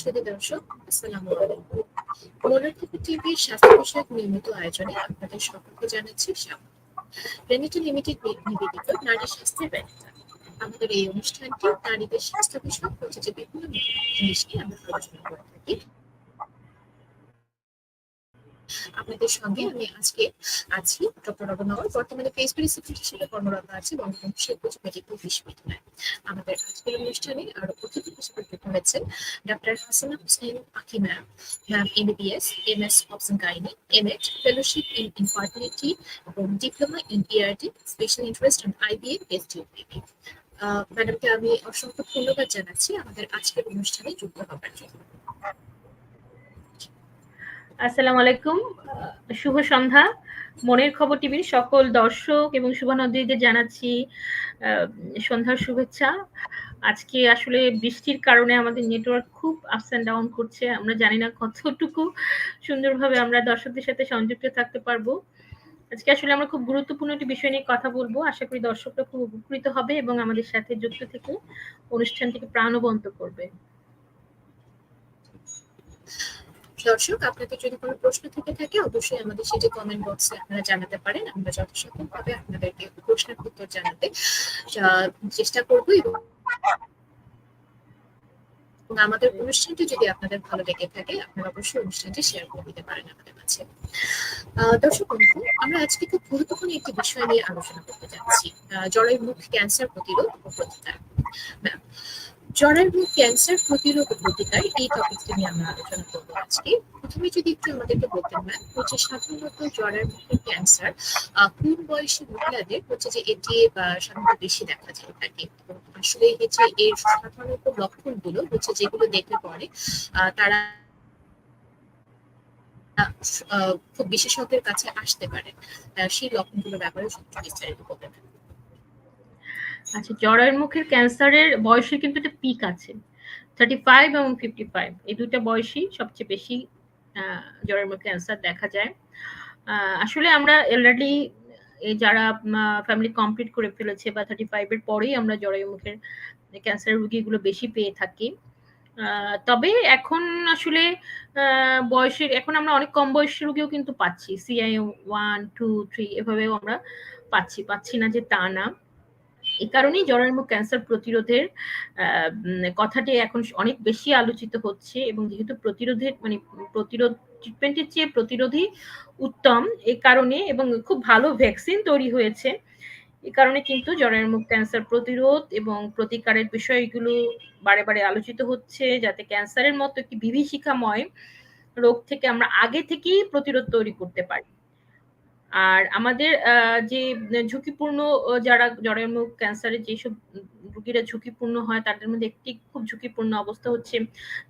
সুধী দর্শক, আসসালামু আলাইকুম। মনোরথিপি টিভির স্বাস্থ্য বিষয়ক নিয়মিত আয়োজনে আপনাদের সকলকে জানাচ্ছি স্বাগত। রেনিটি লিমিটেড নিবেদিত নারী স্বাস্থ্যের ব্যবস্থা। আমাদের এই অনুষ্ঠানটি নারীদের স্বাস্থ্য বিষয়ক প্রযোজ্য বিভিন্ন জিনিস নিয়ে আমরা আলোচনা করে থাকি। আপনাদের সঙ্গে আমি আজকে আছি। ডক্টর রবনগর বর্তমানে ফেসবুক রিসিপ্ট হিসেবে কর্মরত আছে বঙ্গবন্ধু শেখ মুজিব মেডিকেল বিশ্ববিদ্যালয় আমাদের আজকের অনুষ্ঠানে আরও অতিথি হিসেবে হয়েছেন doctor Hasana Hussain Aki ma'am. Ma'am MBBS M S option gynae M Ed fellowship in infertility এবং diploma in ERT special interest on IBA best UPB ম্যাডামকে আমি অসংখ্য ধন্যবাদ জানাচ্ছি। আমাদের আজকের অনুষ্ঠানে যুক্ত হবার জন্য। আসসালামু আলাইকুম। শুভ সন্ধ্যা। মনের খবর টিভির সকল দর্শক এবং শুভানন্দীদের জানাচ্ছি সন্ধ্যার শুভেচ্ছা। আজকে আসলে বৃষ্টির কারণে আমাদের নেটওয়ার্ক খুব আপস অ্যান্ড ডাউন করছে। আমরা জানি না কতটুকু সুন্দরভাবে আমরা দর্শকদের সাথে সংযুক্ত থাকতে পারব। আজকে আসলে আমরা খুব গুরুত্বপূর্ণ একটি বিষয় নিয়ে কথা বলব। আশা করি দর্শকরা খুব উপকৃত হবে এবং আমাদের সাথে যুক্ত থেকে অনুষ্ঠানটিকে প্রাণবন্ত করবে। দর্শক, আপনাদের যদি কোনো প্রশ্ন থেকে থাকে, অবশ্যই আমাদের সেটি কমেন্ট বক্সে আপনারা জানাতে পারেন। আমরা যথাসম্ভব ভাবে আপনাদেরকে প্রশ্নের উত্তর জানাতে চেষ্টা করব এবং আমাদের অনুষ্ঠানটি যদি আপনাদের ভালো লেগে থাকে, আপনারা অবশ্যই অনুষ্ঠানটি শেয়ার করে দিতে পারেন আমাদের কাছে। দর্শক বন্ধু, আমরা আজকে খুব গুরুত্বপূর্ণ একটি বিষয় নিয়ে আলোচনা করতে যাচ্ছি। জরায়ু মুখ ক্যান্সার প্রতিরোধ ও প্রতিকার। জরায়ু ক্যান্সার প্রতিরোধ প্রতিকার, এই টপিকটি নিয়ে আমরা আলোচনা করব আজকে। প্রথমে যদি একটু আমাদেরকে বলতেন ম্যাম হচ্ছে সাধারণত জরায়ু মুখের ক্যান্সার কোন বয়সী মহিলাদের হচ্ছে যে এটি সাধারণত বেশি দেখা যায় থাকে আসলে হচ্ছে এর সাধারণত লক্ষণগুলো হচ্ছে যেগুলো দেখে পরে তারা খুব বিশেষজ্ঞের কাছে আসতে পারে। সেই লক্ষণগুলো ব্যাপারে বিস্তারিত করবেন আচ্ছা জরায়ুর মুখের ক্যান্সারের বয়সের কিন্তু একটা পিক আছে। থার্টি ফাইভ এবং ফিফটি ফাইভ এই দুইটা বয়সই সবচেয়ে বেশি জরায়ুর মুখে ক্যান্সার দেখা যায়। আসলে আমরা অলরেডি যারা ফ্যামিলি কমপ্লিট করে ফেলেছে বা থার্টি ফাইভের পরেই আমরা জরায়ু মুখের ক্যান্সারের রুগীগুলো বেশি পেয়ে থাকি। তবে এখন আসলে বয়সের, এখন আমরা অনেক কম বয়সের রুগীও কিন্তু পাচ্ছি। সিআই ওয়ান টু থ্রি এভাবেও আমরা পাচ্ছি পাচ্ছি না যে তা না। এই কারণেই জরায়ুমুখ ক্যান্সার প্রতিরোধের কথাটি এখন অনেক বেশি আলোচিত হচ্ছে এবং যেহেতু প্রতিরোধের মানে প্রতিরোধ ট্রিটমেন্টের চেয়ে প্রতিরোধী উত্তম এই কারণে এবং খুব ভালো ভ্যাকসিন তৈরি হয়েছে। এই কারণে কিন্তু জরায়ুমুখ ক্যান্সার প্রতিরোধ এবং প্রতিকারের বিষয়গুলো বারে বারে আলোচিত হচ্ছে যাতে ক্যান্সারের মতো একটি বিভীষিকাময় রোগ থেকে আমরা আগে থেকেই প্রতিরোধ তৈরি করতে পারি। আর আমাদের যে ঝুঁকিপূর্ণ যারা জরায়ুমুখ ক্যান্সারের যেসব রুগীরা ঝুঁকিপূর্ণ হয়, তাদের মধ্যে একটি খুব ঝুঁকিপূর্ণ অবস্থা হচ্ছে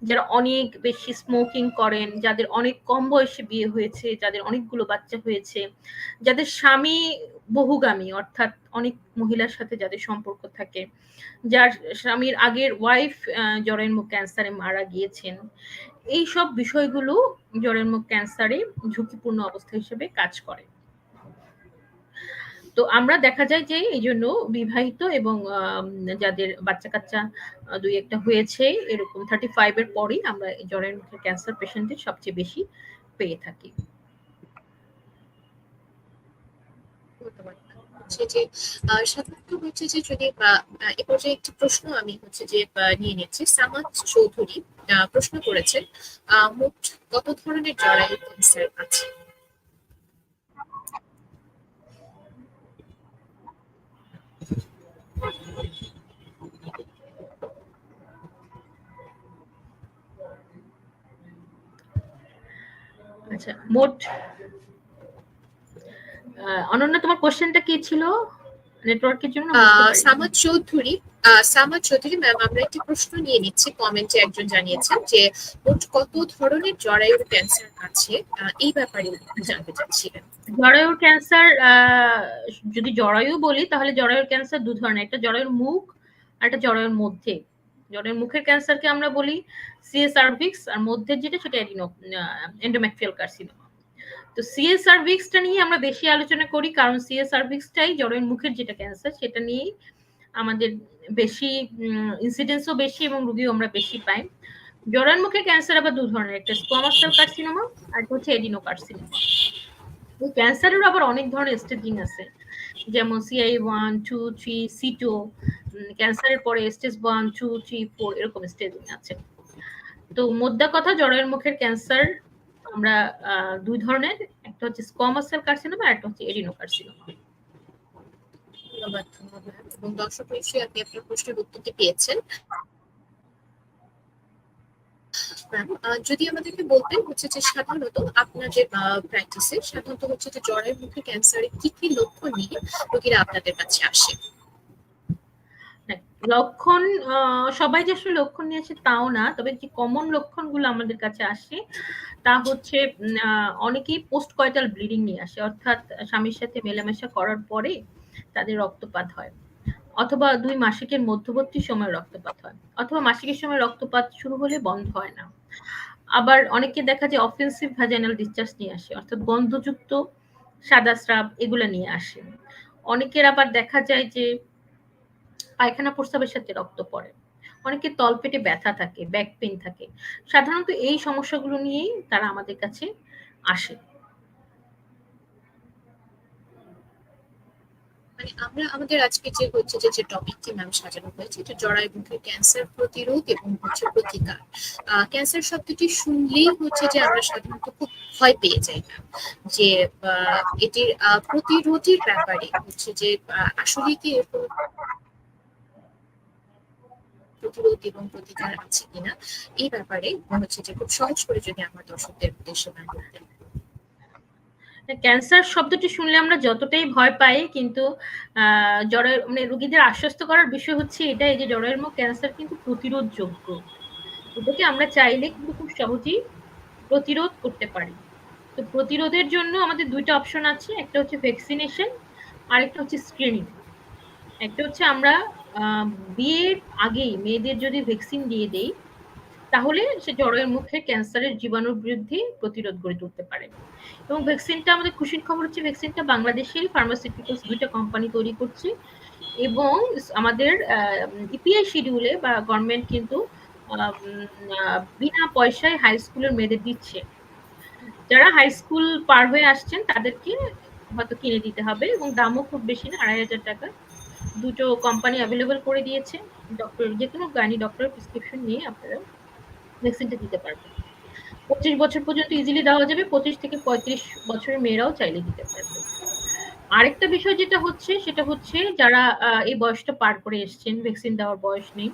যারা অনেক বেশি স্মোকিং করেন, যাদের অনেক কম বয়সে বিয়ে হয়েছে, যাদের অনেকগুলো বাচ্চা হয়েছে, যাদের স্বামী বহুগামী, অর্থাৎ অনেক মহিলার সাথে যাদের সম্পর্ক থাকে, যার স্বামীর আগের ওয়াইফ জরায়ুমুখ ক্যান্সারে মারা গিয়েছেন। এই সব বিষয়গুলো জরায়ুমুখ ক্যান্সারে ঝুঁকিপূর্ণ অবস্থা হিসেবে কাজ করে। তো আমরা দেখা যায় যে এই জন্য বিবাহিত এবং যাদের বাচ্চা কাচ্চা দুই একটা হয়েছে, এরকম থার্টি ফাইভ এর পরেই আমরা জ্বরের মুখের ক্যান্সার পেশেন্টের সবচেয়ে বেশি পেয়ে থাকি। হচ্ছে যে সাধারণত হচ্ছে যে যদি এ পর্যায়ে একটি প্রশ্ন আমি হচ্ছে যে নিয়ে নিচ্ছি। সামাদ চৌধুরী প্রশ্ন করেছেন মোট কত ধরনের জরায়ু ক্যান্সার আছে? আচ্ছা মোট অনন্য তোমার কোশ্চেনটা কি ছিল? নেটওয়ার্কের জন্য সামাদ চৌধুরী সামাদ চৌধুরী ম্যাম আমরা একটি প্রশ্ন নিয়ে নিচ্ছি। কমেন্টে একজন জানিয়েছেন যে, মোট কত ধরনের জরায়ুর ক্যান্সার আছে? এই ব্যাপারে জানতে চাচ্ছিলেন। জরায়ুর ক্যান্সার যদি জরায়ু বলি, তাহলে জরায়ুর ক্যান্সার দু ধরনের। একটা জরায়ুর মুখ, আর একটা জরায়ুর মধ্যে। জরায়ুর মুখের ক্যান্সারকে আমরা বলি সিএ সার্ভিক্স আর মধ্যের যেটা, সেটা এডিনো এন্ডোমেট্রিয়াল কার্সিনোমা তো সিএ সার্ভিক্সটা নিয়ে আমরা বেশি আলোচনা করি, কারণ সিএ সার্ভিক্সটাই জরায়ুর মুখের যেটা ক্যান্সার সেটা নিয়েই আমাদের বেশি ইনসিডেন্সও বেশি এবং রুগীও আমরা বেশি পাই। জরায়ুর মুখের ক্যান্সার আবার দু ধরনের, একটা স্কোয়ামাস সেল কার্সিনোমা আর হচ্ছে এডিনোকার্সিনোমা এই ক্যান্সারের আবার অনেক ধরনের স্টেজিং আছে, যেমন CI one two three C two ক্যান্সারের পরে stage one two three four এরকম স্টেজিং আছে। তো মোদ্দা কথা, জরায়ুর মুখের ক্যান্সার আমরা দুই ধরনের, একটা হচ্ছে স্কোয়ামাস সেল কার্সিনোমা আর একটা হচ্ছে এডিনোকার্সিনোমা ধন্যবাদ ধন্যবাদ এবং দর্শক নিশ্চয়ই আপনি আপনার প্রশ্নের উত্তরটি পেয়েছেন। যদি আমাদেরকে বলতেন হচ্ছে যে সাধারণত প্র্যাকটিসে সাধারণত হচ্ছে যে জ্বরের মুখে ক্যান্সারের কি কি লক্ষণ নিয়ে রোগীরা আপনাদের কাছে আসে? লক্ষণ আহ, সবাই যে আসলে লক্ষণ নিয়ে আসে তাও না তবে যে কমন লক্ষণগুলো আমাদের কাছে আসে তা হচ্ছে অনেকেই পোস্ট কয়টাল ব্লিডিং নিয়ে আসে। অর্থাৎ স্বামীর সাথে মেলামেশা করার পরে তাদের রক্তপাত হয়। অথবা দুই মাসিকের মধ্যবর্তী সময় রক্তপাত হয়। অথবা মাসিকের সময় রক্তপাত শুরু হলে বন্ধ হয় না। আবার অনেকে দেখা যায় অফেন্সিভ ভ্যাজাইনাল ডিসচার্জ নিয়ে আসে, অর্থাৎ গন্ধযুক্ত সাদা স্রাব এগুলো নিয়ে আসে। অনেকের আবার দেখা যায় যে পায়খানা প্রস্রাবের সাথে রক্ত পড়ে। অনেকের তলপেটে ব্যথা থাকে ব্যাক পেন থাকে। সাধারণত এই সমস্যাগুলো নিয়েই তারা আমাদের কাছে আসে। মানে আমরা আমাদের আজকে যে হচ্ছে যে যে টপিকটি ম্যাম সাজানো হয়েছে যে জরায়ু মুখের ক্যান্সার প্রতিরোধ এবং হচ্ছে প্রতিকার। ক্যান্সার শব্দটি শুনলেই হচ্ছে যে আমরা সাধারণত খুব ভয় পেয়ে যাই ম্যাম যে এটির প্রতিরোধের ব্যাপারে হচ্ছে যে আসলে কি এরকম প্রতিরোধ এবং প্রতিকার আছে কিনা, এই ব্যাপারে হচ্ছে যে খুব সহজ করে যদি আমার দর্শকদের উদ্দেশ্যে ম্যাম বলতেন। ক্যান্সার শব্দটি শুনলে আমরা যতটাই ভয় পাই কিন্তু আহ, জরায়ু মানে রোগীদের আশ্বস্ত করার বিষয় হচ্ছে এটাই যে জরায়ুর মুখ ক্যান্সার কিন্তু প্রতিরোধযোগ্য। এটাকে আমরা চাইলে কিন্তু খুব সহজেই প্রতিরোধ করতে পারি। তো প্রতিরোধের জন্য আমাদের দুইটা অপশন আছে একটা হচ্ছে ভ্যাকসিনেশন আর একটা হচ্ছে স্ক্রিনিং একটা হচ্ছে আমরা বিয়ের আগেই মেয়েদের যদি ভ্যাকসিন দিয়ে দেই তাহলে সে জরায়ুর মুখে ক্যান্সারের জীবাণুর বিরুদ্ধে প্রতিরোধ গড়ে তুলতে পারে। এবং ভ্যাকসিনটা আমাদের খুশির খবর হচ্ছে, ভ্যাকসিনটা বাংলাদেশের ফার্মাসিউটিক্যালস দুইটা কোম্পানি তৈরি করছে। এবং আমাদের ইপিআই শিডিউলে বা গভর্নমেন্ট কিন্তু বিনা পয়সায় হাই স্কুলের মেয়েদের দিচ্ছে। যারা হাই স্কুল পার হয়ে আসছেন, তাদেরকে হয়তো কিনে দিতে হবে এবং দামও খুব বেশি না, আড়াই হাজার টাকা। দুটো কোম্পানি অ্যাভেলেবল করে দিয়েছে। ডক্টর যে কোনো গাইনি ডক্টর প্রেসক্রিপশন নিয়ে আপনারা ভ্যাকসিনটা দিতে পারবেন পঁচিশ বছর পর্যন্ত ইজিলি দেওয়া যাবে, পঁচিশ থেকে পঁয়ত্রিশ বছরের মেয়েরাও চাইলে দিতে পারবে। আরেকটা বিষয় যেটা হচ্ছে, সেটা হচ্ছে যারা এই বয়সটা পার করে এসছেন ভ্যাকসিন দেওয়ার বয়স নেই,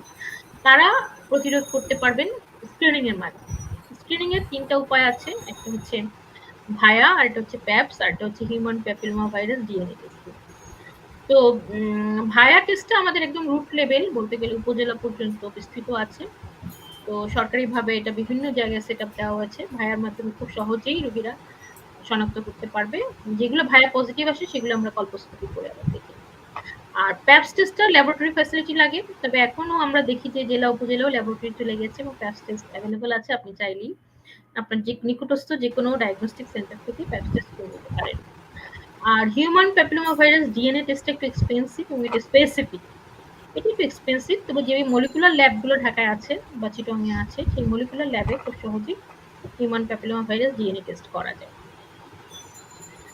তারা প্রতিরোধ করতে পারবেন স্ক্রিনিং এর মাধ্যমে। স্ক্রিনিং এর তিনটা উপায় আছে, একটা হচ্ছে ভায়া, আর একটা হচ্ছে প্যাপস আর একটা হচ্ছে human papilloma virus DNA testing তো ভায়া টেস্টটা আমাদের একদম রুট লেভেল বলতে গেলে উপজেলা পর্যন্ত বিস্তৃত আছে। তো সরকারিভাবে এটা বিভিন্ন জায়গায় সেট আপ দেওয়া হয়েছে। ভায়ার মাধ্যমে খুব সহজেই রোগীরা শনাক্ত করতে পারবে। যেগুলো ভায়া পজিটিভ আসে, সেগুলো আমরা কল্পস্কোপি করে আবার দেখি। আর প্যাপস টেস্টটা ল্যাবরেটরি ফ্যাসিলিটি লাগে, তবে এখনও আমরা দেখি যে জেলা উপজেলাও ল্যাবরেটরি চলে গেছে এবং প্যাপস টেস্ট অ্যাভেলেবল আছে। আপনি চাইলেই আপনার যে নিকটস্থ যে কোনো ডায়াগনস্টিক সেন্টার থেকে প্যাপস টেস্ট করে নিতে পারেন। আর human papilloma virus DNA test একটু এক্সপেন্সিভ এবং এটা স্পেসিফিক এটা একটু এক্সপেন্সিভ তবে যে মলিকুলার ল্যাবগুলো ঢাকায় আছে বা চিটংয়ে আছে, সেই মলিকুলার ল্যাবে খুব সহজেই human papilloma virus DNA test করা যায়।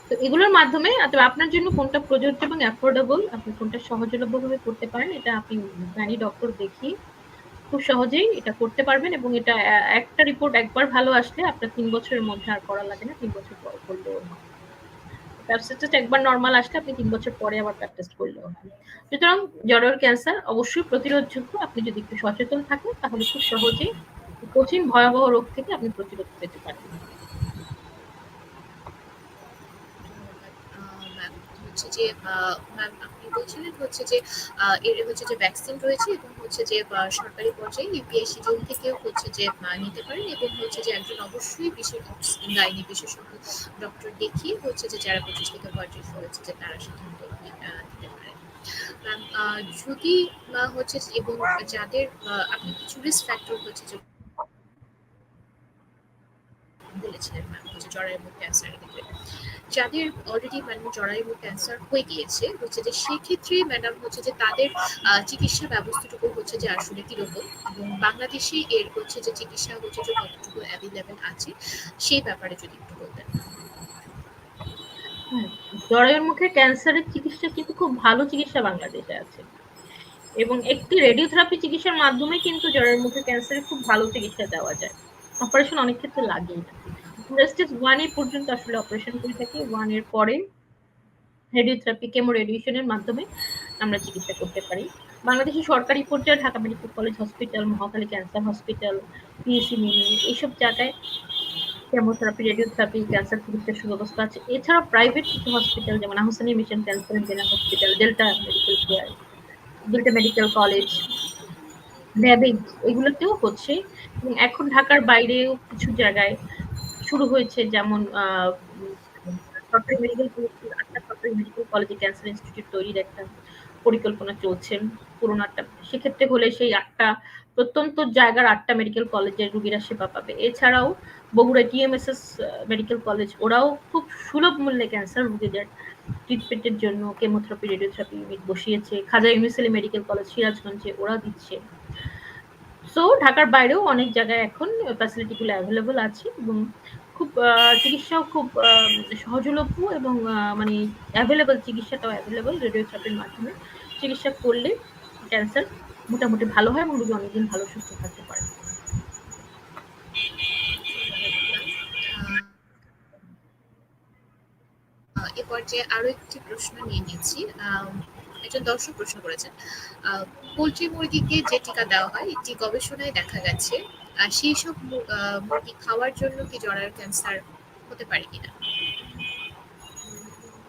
তো এগুলোর মাধ্যমে তবে আপনার জন্য কোনটা প্রযোজ্য এবং অ্যাফোর্ডেবল আপনি কোনটা সহজলভ্যভাবে করতে পারেন, এটা আপনি গানি ডক্টর দেখিয়ে খুব সহজেই এটা করতে পারবেন এবং এটা একটা রিপোর্ট একবার ভালো আসলে আপনার তিন বছরের মধ্যে আর করা লাগে না, তিন বছর পর করলেও হয়। প্যাপসেট টেস্ট একবার নর্মাল আসলে আপনি তিন বছর পরে আবার প্যাপ টেস্ট করলেও হয় সুতরাং জরায়ুর ক্যান্সার অবশ্যই প্রতিরোধযোগ্য আপনি যদি একটু সচেতন থাকেন, তাহলে খুব সহজেই কঠিন ভয়াবহ রোগ থেকে আপনি প্রতিরোধ পেতে পারবেন। হচ্ছে যে ম্যাম আপনি বলছিলেন হচ্ছে যে এর হচ্ছে যে ভ্যাকসিন রয়েছে এবং হচ্ছে যে সরকারি পর্যায়ে ইউপিআই শিডিউল থেকেও হচ্ছে যে নিতে পারেন এবং হচ্ছে যে একজন অবশ্যই বিশেষ গাইনি বিশেষজ্ঞ ডক্টর দেখিয়ে হচ্ছে যে যারা পঁচিশ থেকে পঁয়ত্রিশ হয়েছে যে তারা দিতে পারেন। যদি হচ্ছে এবং যাদের আপনি কিছু রিস্ক ফ্যাক্টর হচ্ছে যে বলেছিলেন ম্যাম হচ্ছে জরায়ু ক্যান্সারের ক্ষেত্রে যাদের অলরেডি মানে জরায়ু ক্যান্সার হয়ে গিয়েছে, হচ্ছে যে সেক্ষেত্রে ম্যাডাম হচ্ছে যে তাদের চিকিৎসা ব্যবস্থাটুকু হচ্ছে যে আসলে কীরকম এবং বাংলাদেশে এর হচ্ছে যে চিকিৎসা হচ্ছে যে কতটুকু অ্যাভেলেবেল আছে, সেই ব্যাপারে যদি একটু বলতেন। জরায়ুর মুখে ক্যান্সারের চিকিৎসা কিন্তু খুব ভালো চিকিৎসা বাংলাদেশে আছে। এবং একটি রেডিওথেরাপি চিকিৎসার মাধ্যমে কিন্তু জরায়ুর মুখে ক্যান্সারের খুব ভালো চিকিৎসা দেওয়া যায়। অপারেশন অনেক ক্ষেত্রে লাগেই না। ওয়ানের পর্যন্ত আসলে অপারেশন করে থাকি। ওয়ানের পরে রেডিওথেরাপি কেমো রেডিয়েশনের মাধ্যমে আমরা চিকিৎসা করতে পারি। বাংলাদেশের সরকারি পর্যায়ে Dhaka medical college hospital Mohakhali cancer hospital PSC mini এইসব জায়গায় কেমোথেরাপি রেডিওথেরাপি ক্যান্সার চিকিৎসার সুব্যবস্থা আছে। এছাড়া প্রাইভেট কিছু হসপিটাল যেমন Ahsania mission cancer general hospital delta medical care delta medical college র্যাবিক এগুলোতেও হচ্ছে। এবং এখন ঢাকার বাইরেও কিছু জায়গায় শুরু হয়েছে যেমন সরকারি মেডিকেল আটটা সরকারি মেডিকেল কলেজে ক্যান্সার ইনস্টিটিউট তৈরির একটা পরিকল্পনা চলছে পুরোনাটা সেক্ষেত্রে হলে সেই আটটা, প্রত্যন্ত জায়গার আটটা মেডিকেল কলেজের রুগীরা সেবা পাবে। এছাড়াও বগুড়া টিএমএসএস মেডিকেল কলেজ ওরাও খুব সুলভ মূল্যে ক্যান্সার রোগীদের ট্রিটমেন্টের জন্য কেমোথেরাপি রেডিওথেরাপি ইউনিট বসিয়েছে। খাজা ইউনিসেলি মেডিকেল কলেজ সিরাজগঞ্জে ওরা দিচ্ছে। সো ঢাকার বাইরেও অনেক জায়গায় এখন ফ্যাসিলিটিগুলো অ্যাভেলেবল আছে এবং খুব চিকিৎসাও খুব সহজলভ্য এবং মানে অ্যাভেলেবল চিকিৎসাটাও অ্যাভেলেবল রেডিওথেরাপির মাধ্যমে। চিকিৎসা করলে ক্যান্সার মোটামুটি ভালো হয় এবং রোগী অনেকদিন ভালো সুস্থ থাকতে পারে। এ পর্যায়ে আরও একটি প্রশ্ন নিয়ে আম, একজন দর্শক প্রশ্ন করেছেন পোলট্রি মুরগিকে যে টিকা দেওয়া হয় এটি গবেষণায় দেখা গেছে আর সেই সব মুরগি খাওয়ার জন্য কি জরায়ুর ক্যান্সার হতে পারে কিনা?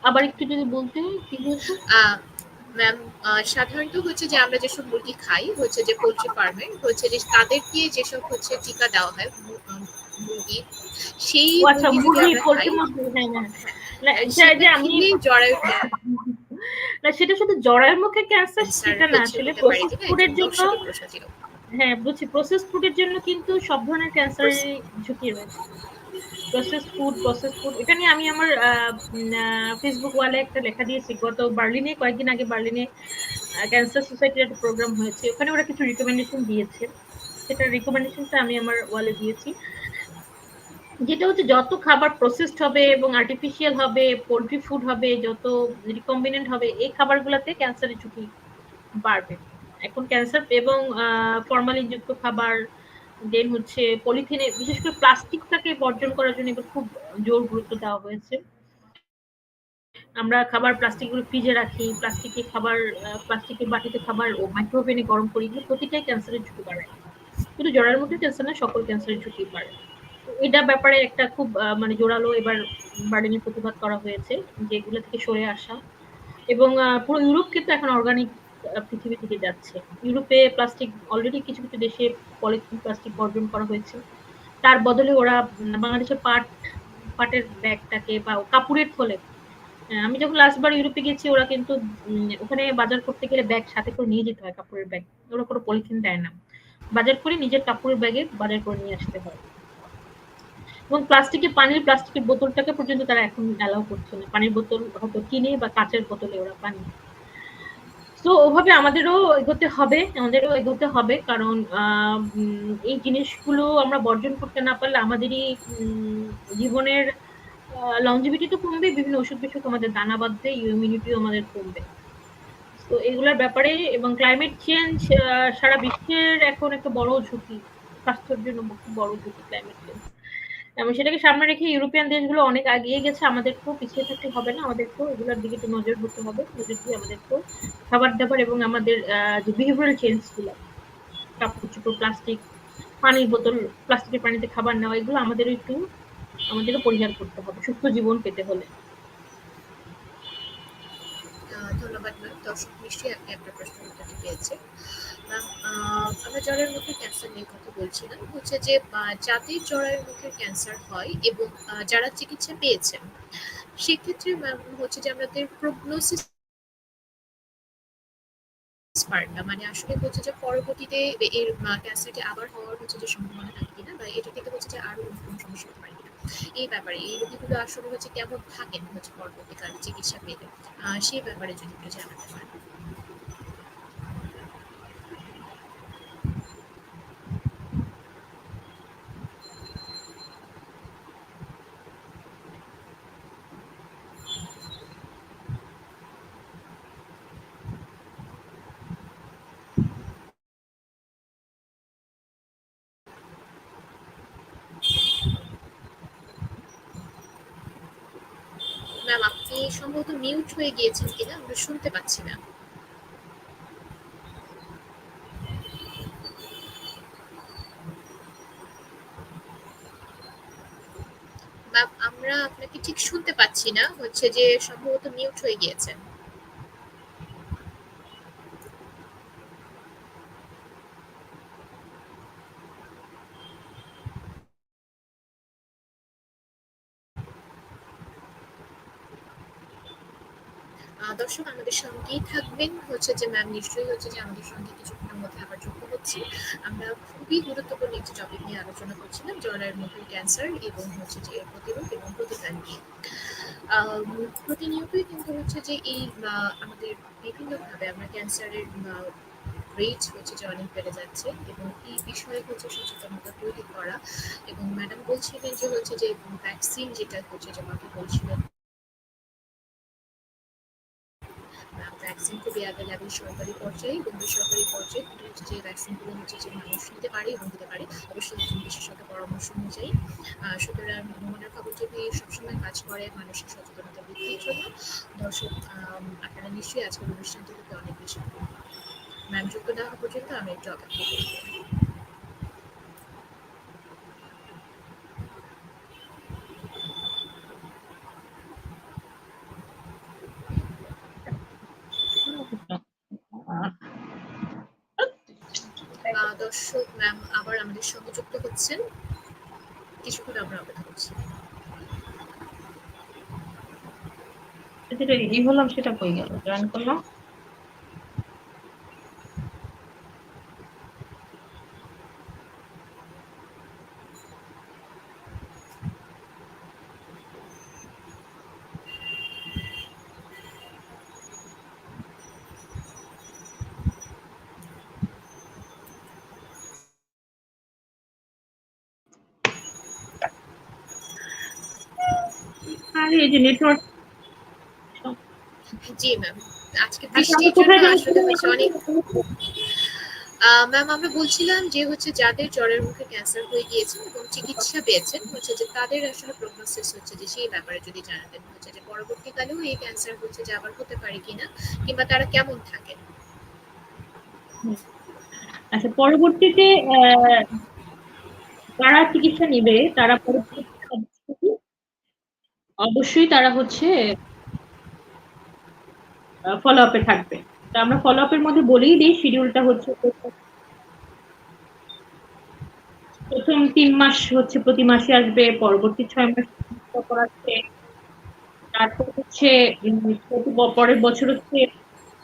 আবার একটু যদি বলতে কি বলছো ম্যাম সাধারণত হচ্ছে যে আমরা যেসব মুরগি খাই হচ্ছে যে পোলট্রি ফার্মে হচ্ছে যে তাদেরকে যেসব হচ্ছে টিকা দেওয়া হয় মুরগি সেই আচ্ছা মুরগি পোলট্রি মুরগি হ্যাঁ হ্যাঁ। না যে আমি না সেটা শুধু জরায়ুর মুখে ক্যান্সার ক্যান্সার সেটা না আসলে প্রসেস ফুডের জন্য হ্যাঁ বুঝছি প্রসেস ফুডের জন্য কিন্তু সব ধরনের ক্যান্সারের ঝুঁকি রয়েছে। প্রসেস ফুড প্রসেস ফুড এটা নিয়ে আমি আমার ফেসবুক ওয়ালে একটা লেখা দিয়েছি। গত বার্লিনে কয়েকদিন আগে বার্লিনে ক্যান্সার সোসাইটির একটা প্রোগ্রাম হয়েছে। ওখানে ওরা কিছু রিকমেন্ডেশন দিয়েছে। সেটা রিকমেন্ডেশনটা আমি আমার ওয়ালে দিয়েছি। যেটা হচ্ছে যত খাবার প্রসেসড হবে এবং আর্টিফিশিয়াল হবে পোলট্রি ফুড হবে, যত রিকম্বিনেন্ট হবে, এই খাবারগুলোতে ক্যান্সারের ঝুঁকি বাড়বে। এখন ক্যান্সার এবং ফরমালিন যুক্ত খাবার দেন হচ্ছে পলিথিনে বিশেষ করে প্লাস্টিকটাকে বর্জন করার জন্য এবার খুব জোর গুরুত্ব দেওয়া হয়েছে। আমরা খাবার প্লাস্টিকগুলো ফ্রিজে রাখি প্লাস্টিকে খাবার প্লাস্টিকের বাটিতে খাবার ও মাইক্রোওভেনে গরম করি, এগুলো প্রতিটাই ক্যান্সারের ঝুঁকি বাড়ায়। শুধু জরার মধ্যে ক্যান্সার না, সকল ক্যান্সারের ঝুঁকি বাড়ে। এটা ব্যাপারে একটা খুব মানে জোরালো এবার বার্ডেনের প্রতিবাদ করা হয়েছে যেগুলো থেকে সরে আসা। এবং পুরো ইউরোপ কিন্তু এখন অর্গানিক পৃথিবী থেকে যাচ্ছে। ইউরোপে প্লাস্টিক অলরেডি কিছু কিছু দেশে পলিথিন প্লাস্টিক বর্জন করা হয়েছে। তার বদলে ওরা বাংলাদেশের পাট, পাটের ব্যাগটাকে বা কাপড়ের থলে আমি যখন লাস্টবার ইউরোপে গেছি, ওরা কিন্তু ওখানে বাজার করতে গেলে ব্যাগ সাথে করে নিয়ে যেতে হয় কাপড়ের ব্যাগ। ওরা কোনো পলিথিন দেয় না। বাজার করে নিজের কাপড়ের ব্যাগে বাজার করে নিয়ে আসতে হয়। এবং প্লাস্টিকের পানির প্লাস্টিকের বোতলটাকে পর্যন্ত তারা এখন অ্যালাউ করছে না। পানির বোতল হয়তো কিনে বা কাঁচের বোতলে ওরা পানি তো ওভাবে আমাদেরও এগোতে হবে, আমাদেরও এগোতে হবে কারণ এই জিনিসগুলো আমরা বর্জন করতে না পারলে আমাদেরই জীবনের লঞ্জিভিটি তো কমবে, বিভিন্ন ওষুধ বিষুধ আমাদের দানা বাঁধবে ইমিউনিটিও আমাদের কমবে। তো এগুলোর ব্যাপারে এবং ক্লাইমেট চেঞ্জ সারা বিশ্বের এখন একটা বড় ঝুঁকি, স্বাস্থ্যের জন্য খুব বড় ঝুঁকি ক্লাইমেট চেঞ্জ এবং সেটাকে সামনে রেখে ইউরোপিয়ান দেশগুলো অনেক এগিয়ে গেছে আমাদেরকেও পিছিয়ে থাকতে হবে না আমাদেরকেও এগুলোর দিকে একটু নজর দিতে হবে নজর দিয়ে আমাদেরকেও খাবার দাবার এবং আমাদের যে বিহেভিয়ারাল চেঞ্জগুলো কাপড় চোপড় প্লাস্টিক পানির বোতল প্লাস্টিকের পানিতে খাবার নেওয়া, এগুলো আমাদেরও একটু, আমাদেরও পরিহার করতে হবে, সুস্থ জীবন পেতে হলে। ধন্যবাদ, দর্শক, নিশ্চয়ই আপনি আপনার প্রশ্নের উত্তরটি ম্যাম আমরা জরায়ুর মুখের ক্যান্সার নিয়ে কথা বলছিলাম। হচ্ছে যে যাদের জরায়ুর মুখের ক্যান্সার হয় এবং যারা চিকিৎসা পেয়েছেন, সেক্ষেত্রে ম্যাম, হচ্ছে যে আমাদের প্রগনোসিস মানে আসলে হচ্ছে যে পরবর্তীতে এর ক্যান্সারটি আবার হওয়ার হচ্ছে যে সম্ভাবনা থাকে কিনা বা এটা থেকে হচ্ছে যে আরও কোনো সমস্যা হতে পারে কিনা। এই ব্যাপারে, এই রোগীগুলো আসলে হচ্ছে কেমন থাকেন হচ্ছে পরবর্তীকালে চিকিৎসা পেলে? সেই ব্যাপারে যদি একটু জানাতে পারেন ম্যাম আপনি সম্ভবত মিউট হয়ে গিয়েছেন কিনা আমরা শুনতে পাচ্ছি না। আমরা আপনাকে ঠিক শুনতে পাচ্ছি না। হচ্ছে যে সম্ভবত মিউট হয়ে গিয়েছেন। দর্শক, আমাদের সঙ্গেই থাকবেন। হচ্ছে যে ম্যাম নিশ্চয়ই হচ্ছে যে আমাদের সঙ্গে কিছুক্ষণের মধ্যে আবার যুক্ত হচ্ছে। আমরা খুবই গুরুত্বপূর্ণ একটি টপিক নিয়ে আলোচনা করছিলাম, জরায়ুর মুখের ক্যান্সার এবং হচ্ছে যে এর প্রতিরোধ এবং প্রতিকার নিয়ে। প্রতিনিয়তই কিন্তু হচ্ছে যে এই আমাদের বিভিন্নভাবে আমরা ক্যান্সারের রেট হচ্ছে যে অনেক বেড়ে যাচ্ছে এবং এই বিষয়ে হচ্ছে সচেতনতা তৈরি করা এবং ম্যাডাম বলছিলেন যে হচ্ছে যে ভ্যাকসিন যেটা হচ্ছে যে মাকে বলছিলেন ভ্যাকসিন খুবই অ্যাভেলেবেল সরকারি পর্যায়ে এবং বেসরকারি পর্যায়ে যে ভ্যাকসিনগুলো হচ্ছে যে মানুষ নিতে পারে এবং দিতে পারে, অবশ্যই একজন বিশেষজ্ঞ পরামর্শ অনুযায়ী। সুতরাং ভ্রমণের খবর যদি সবসময় কাজ করে মানুষের সচেতনতা বৃদ্ধির জন্য, দর্শক আপনারা নিশ্চয়ই আজকের অনুষ্ঠানটি থেকে অনেক বেশি ম্যাম যুক্ত দেওয়া পর্যন্ত আমি একটু অপেক্ষা করব দর্শক ম্যাম আবার আমাদের সঙ্গে যুক্ত হচ্ছেন। কিছুক্ষণ আমরা অপেক্ষা করছি। যেটা রেডি হলাম সেটা কই গেল? জয়েন করলাম আরে এই যে নেটওয়ার্ক জি ম্যাম আজকে আচ্ছা, বৃষ্টির জন্য আসলে যাব? অনেক ম্যাম আমরা বলছিলাম যে হচ্ছে যাদের জ্বরের মুখে ক্যান্সার হয়ে গিয়েছেন এবং চিকিৎসা পেয়েছেন হচ্ছে যে তাদের আসলে প্রগনোসিস হচ্ছে যে সেই ব্যাপারে যদি জানাতেন হচ্ছে যে পরবর্তীকালেও এই ক্যান্সার হচ্ছে যে আবার হতে পারে কিনা কিংবা তারা কেমন থাকে আচ্ছা পরবর্তীতে যারা চিকিৎসা নিবে তারা পরবর্তীতে অবশ্যই তারা হচ্ছে ফলো আপে থাকবে। তো আমরা ফলো আপের মধ্যে বলেই দিই শিডিউলটা হচ্ছে প্রথম তিন মাস হচ্ছে প্রতি মাসে আসবে, পরবর্তী ছয় মাস চিকিৎসা তারপর হচ্ছে পরের বছর হচ্ছে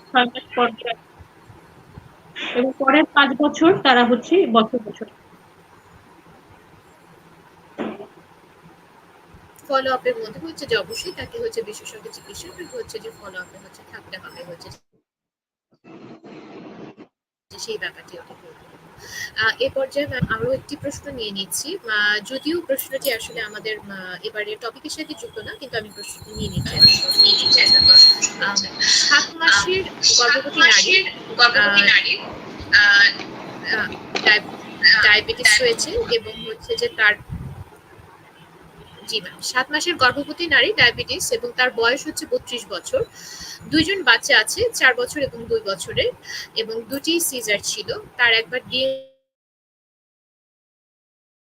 ছয় মাস পর এবং পরের পাঁচ বছর তারা হচ্ছে বছর বছর। ফলো আপের মধ্যে হচ্ছে যে অবশ্যই তাকে হচ্ছে বিশেষজ্ঞ চিকিৎসা হচ্ছে যে ফলো আপে হচ্ছে থাকতে হবে হচ্ছে সেই ব্যাপারটি এ পর্যায়ে আরও একটি প্রশ্ন নিয়ে নিচ্ছি। যদিও প্রশ্নটি আসলে আমাদের আহ, এবারে টপিকের সাথে যুক্ত না কিন্তু আমি প্রশ্নটি নিয়ে নিচ্ছি। সাত মাসের গর্ভবতী নারী গর্ভবতী ডায়াবেটিস। হয়েছে এবং হচ্ছে যে তার জি ম্যাম সাত মাসের গর্ভবতী নারী ডায়াবেটিস এবং তার বয়স হচ্ছে বত্রিশ বছর। দুইজন বাচ্চা আছে চার বছর এবং দুই বছরের এবং দুটি সিজার ছিল। তার একবার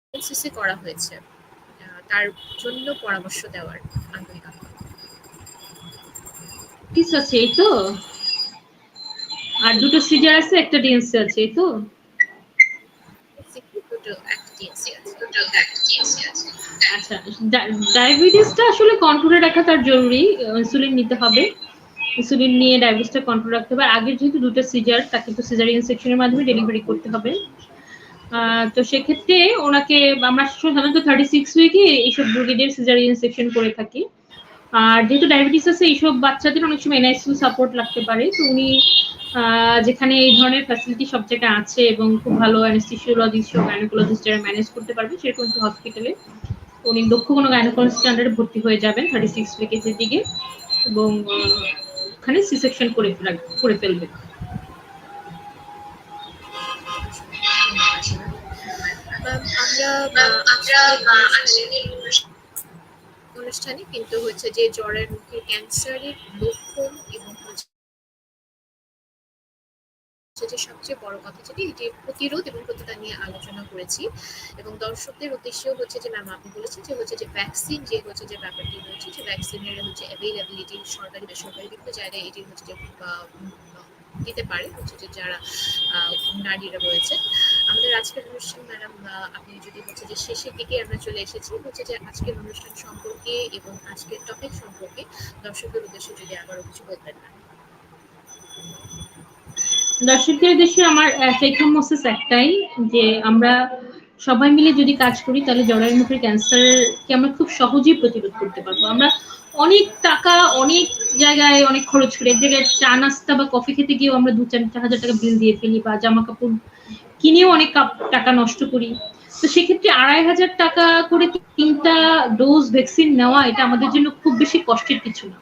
ডিএনসিসি করা হয়েছে। তার জন্য পরামর্শ দেওয়ার আন্তরিক আহ্বান। আছে এই তো? আর দুটো সিজার আছে একটা ডিএনসি আছে এই তো? দুটো আচ্ছা ডায়াবেটিসটা আসলে কন্ট্রোলে রাখা তার জরুরি ইনসুলিন নিতে হবে। ইনসুলিন নিয়ে ডায়াবেটিসটা কন্ট্রোল রাখতে হবে। আগে যেহেতু দুটো সিজার তাকে তো সিজারিয়ান সেকশনের মাধ্যমে ডেলিভারি করতে হবে। তো সেক্ষেত্রে ওনাকে, আমরা সাধারণত থার্টি সিক্স উইকে এইসব রোগীদের সিজারিয়ান সেকশন করে থাকি। আর যেহেতু ডায়াবেটিস আছে এইসব বাচ্চাদের অনেক সময় এনআইসিউ সাপোর্ট লাগতে পারে। তো উনি আহ, যেখানে এই ধরনের ফ্যাসিলিটি সব জায়গায় আছে এবং খুব ভালো অ্যানেস্থেসিওলজিস্ট ও গাইনোকোলজিস্ট যারা ম্যানেজ করতে পারবে সেরকম একটি হসপিটালে উনি দক্ষ কোনো গাইনোকোলজিস্ট আন্ডারে ভর্তি হয়ে যাবেন থার্টি সিক্স উইকেজের দিকে এবং ওখানে সি সেকশন করে করে ফেলবে আমরা আমরা অনুষ্ঠানে, কিন্তু হচ্ছে যে জ্বরের মুখে ক্যান্সারের লক্ষণ এবং যে সবচেয়ে বড় কথা যেটি, এটি প্রতিরোধ এবং প্রতিকার নিয়ে আলোচনা করেছি। এবং দর্শকদের উদ্দেশ্যেও হচ্ছে যে ম্যাম আপনি বলেছেন যে হচ্ছে যে ভ্যাকসিন যে হচ্ছে যে ব্যাপারটি রয়েছে, যে ভ্যাকসিনের হচ্ছে অ্যাভেলেবিলিটি সরকারি বেসরকারি বিভিন্ন জায়গায় এটি হচ্ছে যে দিতে পারে হচ্ছে যে যারা নারীরা রয়েছে। আমাদের আজকের অনুষ্ঠান, ম্যাডাম আপনি যদি হচ্ছে যে শেষের দিকে আমরা চলে এসেছি, হচ্ছে যে আজকের অনুষ্ঠান সম্পর্কে এবং আজকের টপিক সম্পর্কে দর্শকদের উদ্দেশ্যে যদি আবারও কিছু বলতেন। না দর্শকদের দেশে আমার সেইখান মোসেস একটাই, যে আমরা সবাই মিলে যদি কাজ করি, তাহলে জরায়ুর মুখের ক্যান্সারকে আমরা খুব সহজেই প্রতিরোধ করতে পারব। আমরা অনেক টাকা, অনেক জায়গায় অনেক খরচ করি, এক জায়গায় চা, নাস্তা বা কফি খেতে গিয়েও আমরা দু চার হাজার টাকা বিল দিয়ে ফেলি বা জামা কাপড় কিনেও অনেক টাকা নষ্ট করি। তো সেক্ষেত্রে আড়াই হাজার টাকা করে তিনটা ডোজ ভ্যাকসিন নেওয়া, এটা আমাদের জন্য খুব বেশি কষ্টের কিছু না।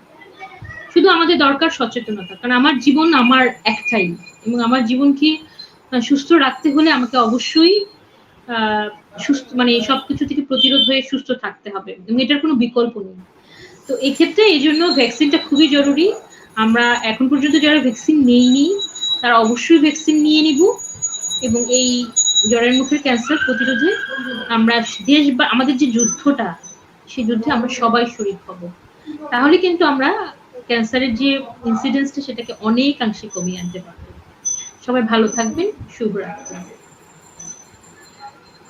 শুধু আমাদের দরকার সচেতনতা, কারণ আমার জীবন আমার একটাই এবং আমার জীবনকে সুস্থ রাখতে হলে আমাকে অবশ্যই সুস্থ মানে সবকিছু থেকে প্রতিরোধ হয়ে সুস্থ থাকতে হবে। এটার কোনো বিকল্প নেই। তো এই ক্ষেত্রে এই জন্য ভ্যাকসিনটা খুবই জরুরি। আমরা এখন পর্যন্ত যারা ভ্যাকসিন নেইনি, তারা অবশ্যই ভ্যাকসিন নিয়ে নিব। এবং এই জ্বরের মুখের ক্যান্সার প্রতিরোধে আমরা দেশ বা আমাদের যে যুদ্ধটা, সেই যুদ্ধে আমরা সবাই শরীর হব। তাহলে কিন্তু আমরা ক্যান্সারের যে ইনসিডেন্সটা সেটাকে অনেকাংশে কমিয়ে আনতে পারব। সবাই ভালো থাকবেন, শুভরাত্রি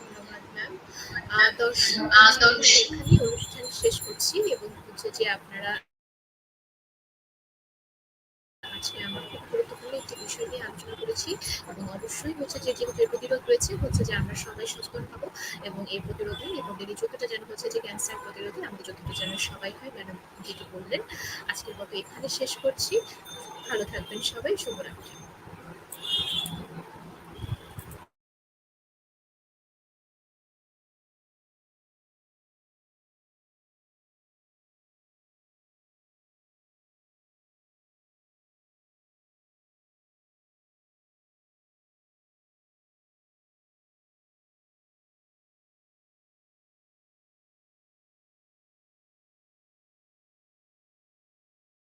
ধন্যবাদ ম্যাম আহ, দর্শক আজকে আমরা এখানেই অনুষ্ঠান শেষ করছি এবং হচ্ছে যে আপনারা আজকে আমরা খুব গুরুত্বপূর্ণ একটি বিষয় নিয়ে আলোচনা করেছি এবং অবশ্যই হচ্ছে যে যেহেতু প্রতিরোধ রয়েছে, হচ্ছে যে আমরা সবাই সচেতন হব এবং এই প্রতিরোধে এবং এর যতটা যেন হচ্ছে যে ক্যান্সার প্রতিরোধে আমাদের যতটা যেন সবাই হয়, ম্যাডাম যেটি বললেন। আজকের মতো এখানে শেষ করছি। ভালো থাকবেন সবাই, শুভরাত্রি।